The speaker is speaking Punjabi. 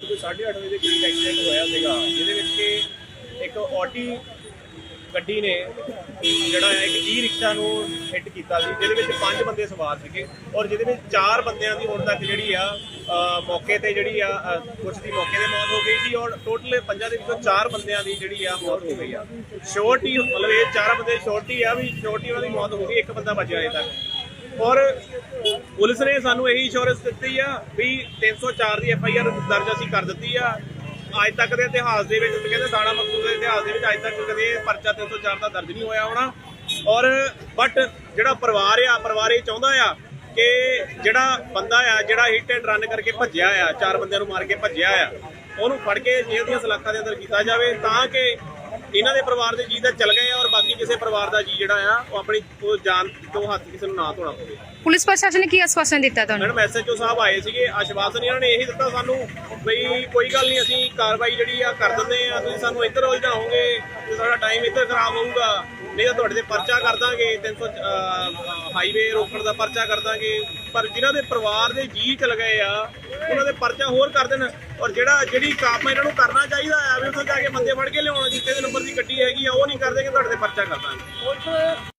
ਕੋਈ 8:30 ਵਜੇ ਦੇ ਕਰੀਬ ਐਕਸੀਡੈਂਟ ਹੋਇਆ ਸੀਗਾ ਜਿਹਦੇ ਵਿੱਚ ਕਿ ਇੱਕ ਆਡੀ ਗੱਡੀ ਨੇ ਜਿਹੜਾ ਹੈ ਇੱਕ ਈ ਰਿਕਸ਼ਾ ਨੂੰ ਹਿੱਟ ਕੀਤਾ ਸੀ ਜਿਹਦੇ ਵਿੱਚ ਪੰਜ ਬੰਦੇ ਸਵਾਰ ਸੀਗੇ ਔਰ ਜਿਹਦੇ ਵਿੱਚ ਚਾਰ ਬੰਦਿਆਂ ਦੀ ਹੁਣ ਤੱਕ ਜਿਹੜੀ ਆ ਮੌਕੇ ਤੇ ਜਿਹੜੀ ਆ ਅ, ਕੁਛ ਦੀ ਮੌਕੇ ਤੇ ਮੌਤ ਹੋ ਗਈ ਸੀ ਔਰ ਟੋਟਲ ਪੰਜਾਂ ਦੇ ਵਿੱਚੋਂ ਚਾਰ ਬੰਦਿਆਂ ਦੀ ਜਿਹੜੀ ਆ ਮੌਤ ਹੋ ਗਈ ਆ। ਸ਼ੋਰਟੀ ਮਤਲਬ ਇਹ ਚਾਰ ਬੰਦੇ ਸ਼ੋਰਟੀ ਆ ਵੀ ਸ਼ੋਰਟੀ ਉਹਨਾਂ ਦੀ ਮੌਤ ਹੋ ਗਈ ਇੱਕ ਬੰਦਾ ਬਚਿਆ ਅਜੇ ਤੱਕ। ਔਰ ਪੁਲਿਸ ਨੇ ਸਾਨੂੰ ਇਹੀ ਇੰਸ਼ੋਰੈਂਸ ਦਿੱਤੀ ਆ ਵੀ 304 ਦੀ ਐਫ ਆਈ ਆਰ ਦਰਜ ਅਸੀਂ ਕਰ ਦਿੱਤੀ ਆ। ਅੱਜ ਤੱਕ ਦੇ ਇਤਿਹਾਸ ਦੇ ਵਿੱਚ ਕਹਿੰਦੇ ਦਾਣਾ ਮਕਸੂਦ ਦੇ ਇਤਿਹਾਸ ਦੇ ਵਿੱਚ ਅੱਜ ਤੱਕ ਕਦੇ ਪਰਚਾ 304 ਦਾ ਦਰਜ ਨਹੀਂ ਹੋਇਆ ਹੋਣਾ। ਔਰ ਬਟ ਜਿਹੜਾ ਪਰਿਵਾਰ ਆ, ਪਰਿਵਾਰ ਇਹ ਚਾਹੁੰਦਾ ਆ ਕਿ ਜਿਹੜਾ ਬੰਦਾ ਆ, ਜਿਹੜਾ ਹਿੱਟ ਐਂਡ ਰਨ ਕਰਕੇ ਭੱਜਿਆ ਆ, ਚਾਰ ਬੰਦਿਆਂ ਨੂੰ ਮਾਰ ਕੇ ਭੱਜਿਆ ਆ, ਉਹਨੂੰ ਫੜ ਕੇ ਜੇਲ੍ਹ ਦੀਆਂ ਸਲਾਖਾਂ ਦੇ ਅੰਦਰ ਕੀਤਾ ਜਾਵੇ ਤਾਂ ਕਿ ਇਹਨਾਂ ਦੇ ਪਰਿਵਾਰ ਦੇ ਜੀ ਤਾਂ ਚਲ ਗਏ ਆ ਔਰ ਬਾਕੀ ਕਿਸੇ ਪਰਿਵਾਰ ਦਾ ਜੀ ਜਿਹੜਾ ਆ ਉਹ ਆਪਣੀ ਉਹ ਜਾਨ ਤੋਂ ਹੱਥ ਕਿਸੇ ਨੂੰ ਨਾ ਧੋਣਾ ਪਵੇ। ਪੁਲਿਸ ਪ੍ਰਸ਼ਾਸਨ ਨੇ ਕੀ ਆਸ਼ਵਾਸਨ ਦਿੱਤਾ ਤੁਹਾਨੂੰ? ਮੈਡਮ ਐਸਐਚਓ ਸਾਹਿਬ ਆਏ ਸੀਗੇ ਆਸ਼ਵਾਸਨ ਇਹਨਾਂ ਨੇ ਇਹੀ ਦਿੱਤਾ ਸਾਨੂੰ ਬਈ ਕੋਈ ਗੱਲ ਨਹੀਂ ਅਸੀਂ ਕਾਰਵਾਈ ਜਿਹੜੀ ਆ ਕਰ ਦਿੰਦੇ ਆ ਤੁਸੀਂ ਸਾਨੂੰ ਇੱਧਰ ਉਲਝਾਓਗੇ ਤੇ ਸਾਡਾ ਟਾਈਮ ਇੱਧਰ ਖਰਾਬ ਹੋਊਗਾ। ਨਹੀਂ ਤਾਂ ਤੁਹਾਡੇ ਤੇ ਪਰਚਾ ਕਰ ਦਾਂਗੇ 300 ਹਾਈਵੇ ਰੋਕਣ ਦਾ ਪਰਚਾ ਕਰ ਦਾਂਗੇ। ਪਰ ਜਿਨ੍ਹਾਂ ਦੇ ਪਰਿਵਾਰ ਦੇ ਜੀ ਚਲ ਗਏ ਆ, ਉਹਨਾਂ ਦੇ ਪਰਚਾ ਹੋਰ ਕਰ ਦੇਣ ਔਰ ਜਿਹੜਾ ਜਿਹੜੀ ਕੰਮ ਇਹਨਾਂ ਨੂੰ ਕਰਨਾ ਚਾਹੀਦਾ ਆ, ਵੀ ਉੱਥੇ ਜਾ ਕੇ ਬੰਦੇ ਫੜ ਕੇ ਲਿਆਉਣਾ ਜਿੱਤੇ ਦੇ ਨੰਬਰ ਦੀ ਗੱਡੀ ਹੈਗੀ ਆ, ਉਹ ਨਹੀਂ ਕਰਦੇ ਕਿ ਤੁਹਾਡੇ ਤੇ ਪਰਚਾ ਕਰ ਦਾਂਗੇ।